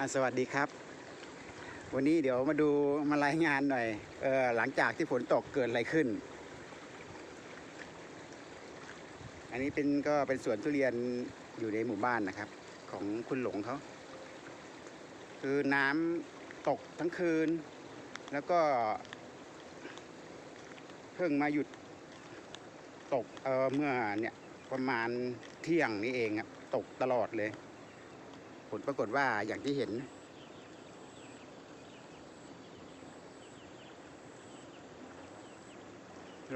อะสวัสดีครับ วันนี้เดี๋ยวมาดูมารายงานหน่อยเออหลังจากที่ฝนตกเกิดอะไรขึ้น อันนี้เป็นก็เป็นสวนทุเรียนอยู่ในหมู่บ้านนะครับ ของคุณหลงเขาคือน้ำตกทั้งคืน แล้วก็ เพิ่งมาหยุดตกเออเมื่อเนี่ยประมาณเที่ยงนี้เองครับตกตลอดเลย ผลปรากฏว่าอย่างที่เห็น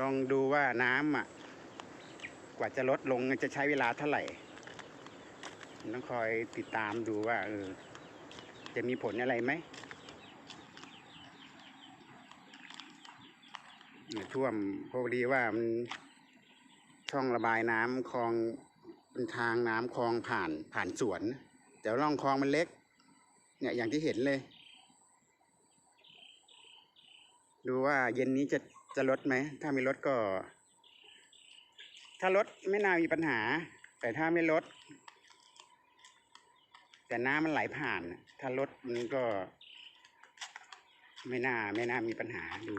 ลองดูว่าน้ำอะ กว่าจะลดลงจะใช้เวลาเท่าไหร่ต้องคอยติดตามดูว่าเออจะมีผลอะไรไหมท่วมพอดีว่ามันช่องระบายน้ำคลองเป็นทางน้ำคลองผ่านผ่านสวน แต่ร่องคลองมันเล็ก เนี่ยอย่างที่เห็นเลย ดูว่าเย็นนี้จะจะลดไหม ถ้าม่ลดก็ ถ้าลดไม่น่ามีปัญหา แต่ถ้าไม่ลด แต่น้ำมันไหลผ่าน ถ้าลดมันก็ ไม่น่าไม่น่ามีปัญหาดู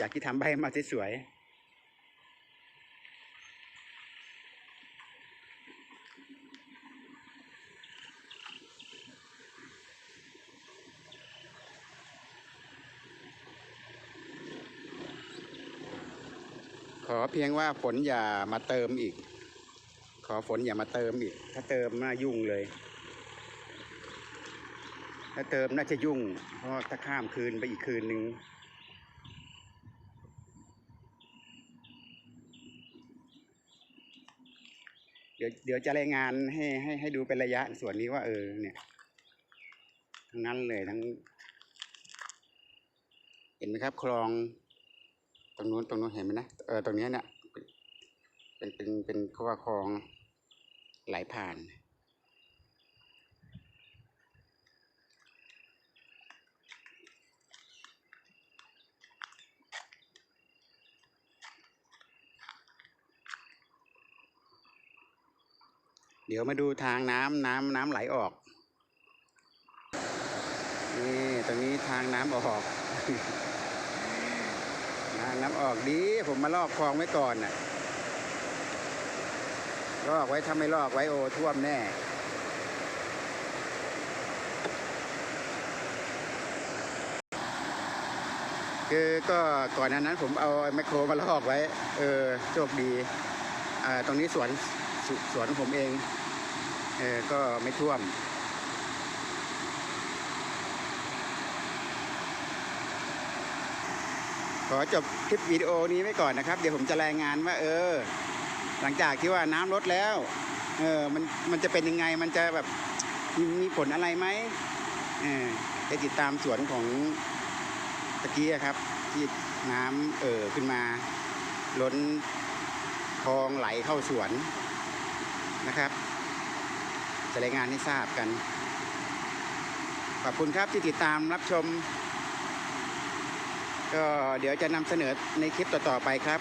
จากที่ทำใบมาสวยๆขอเพียงว่าฝนอย่ามาเติมอีก ขอฝนอย่ามาเติมอีก ถ้าเติมน่ายุ่งเลย ถ้าเติมน่าจะยุ่ง เพราะถ้าข้ามคืนไปอีกคืนหนึ่ง เดี๋ยวเดี๋ยวจะรายงานให้ให้ให้ดูเป็นระยะส่วนนี้ว่าเออเนี่ยทั้งนั้นเลยทั้ง เห็นไหมครับ คลองตรงนู้นตรงนู้นเห็นไหมนะเออตรงนี้เนี่ยเป็นเป็นเป็นเขาว่าคลองไหลผ่าน เดี๋ยวมาดูทางน้ำน้ำน้ำไหลออก นี่ตรงนี้ทางน้ำออก ทางน้ำออกดี ผมมาลอกคลองไว้ก่อนน่ะ ลอกไว้ถ้าไม่ลอกไว้โอท่วมแน่คือก็ก่อนนั้นผมเอาไมคโครมาลอกไว้ เออโชคดี อ่า ตรงนี้สวน สสวนของผมเองเออก็ไม่ท่วม ขอจบคลิปวิดีโอนี้ไว้ก่อนนะครับ เดี๋ยวผมจะรายงานว่า เออ หลังจากที่ว่าน้ำลดแล้ว เออมันมันจะเป็นยังไงมันจะแบบมีมีผลอะไรไหมเออไปติดตามสวนของตะกี้ครับ ที่น้ำเอ่อขึ้นมา ล้นคลองไหลเข้าสวน นะครับจะรายงานให้ทราบกัน ขอบคุณครับที่ติดตามรับชม ก็เดี๋ยวจะนำเสนอในคลิปต่อๆไปครับ